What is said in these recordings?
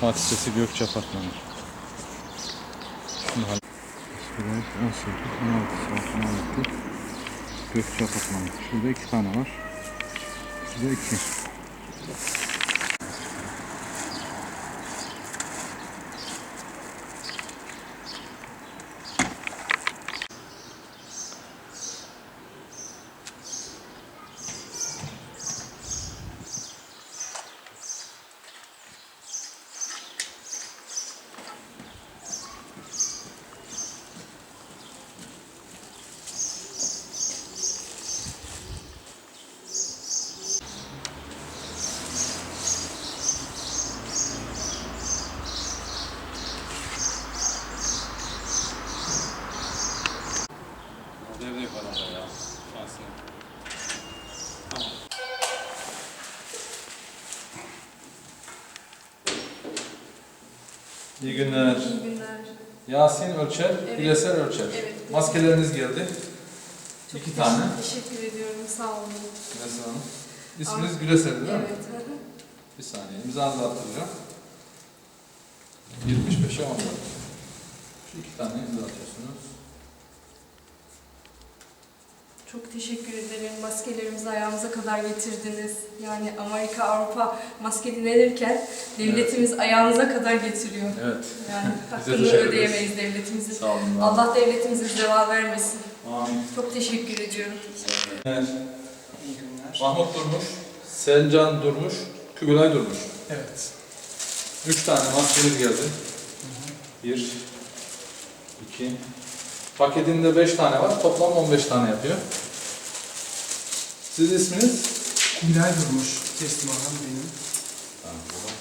Fatih Sesi Gökçe Apartmanı. Şunu hal- 15, 18, 16 saat 16. Gökçe Apartmanı. Şurada iki tane var. Şurada iki. Orada ya. Şansına. Tamam. İyi günler. İyi günler. Yasin Ölçer, Evet. Bileser Ölçer. Evet. Maskeleriniz geldi. Çok İki tane. Teşekkür ediyorum. Sağ olun. Güleser Hanım. İsminiz Güleser değil mi? Evet. hı hı. Bir saniye. İmzanızı attıracağım. 75'e 14. Şu iki tane imza atıyorsunuz. Çok teşekkür ederim. Maskelerimizi ayağımıza kadar getirdiniz. Yani Amerika, Avrupa maske denilirken devletimiz ayağımıza kadar getiriyor. Evet. Yani hakkını teşekkür ederiz. ödeyemeyiz devletimizin. Sağ olun. Allah devletimize zeval vermesin. Amin. Çok teşekkür ediyorum. Evet. İyi günler. Mahmut Durmuş, Selcan Durmuş, Kübülay Durmuş. Evet. Üç tane maskeniz geldi. Bir, iki. Paketinde beş tane var. Toplam 15 tane yapıyor. Siz isminiz? Kubilay Durmuş. Teslim alan benim. Tamam, burada.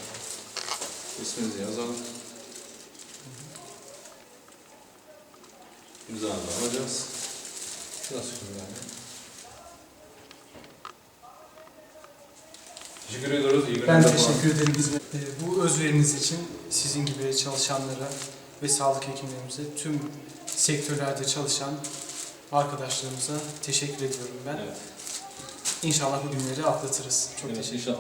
İsminizi yazalım. İmzanızı alacağız. Şurası Kübülay. Teşekkür ediyoruz. İyi günler. Ben teşekkür ederim hizmet. Bu özveriniz için sizin gibi çalışanlara ve sağlık hekimlerimize, tüm sektörlerde çalışan arkadaşlarımıza teşekkür ediyorum ben. Evet. İnşallah bu günleri atlatırız. Çok evet, teşekkür inşallah.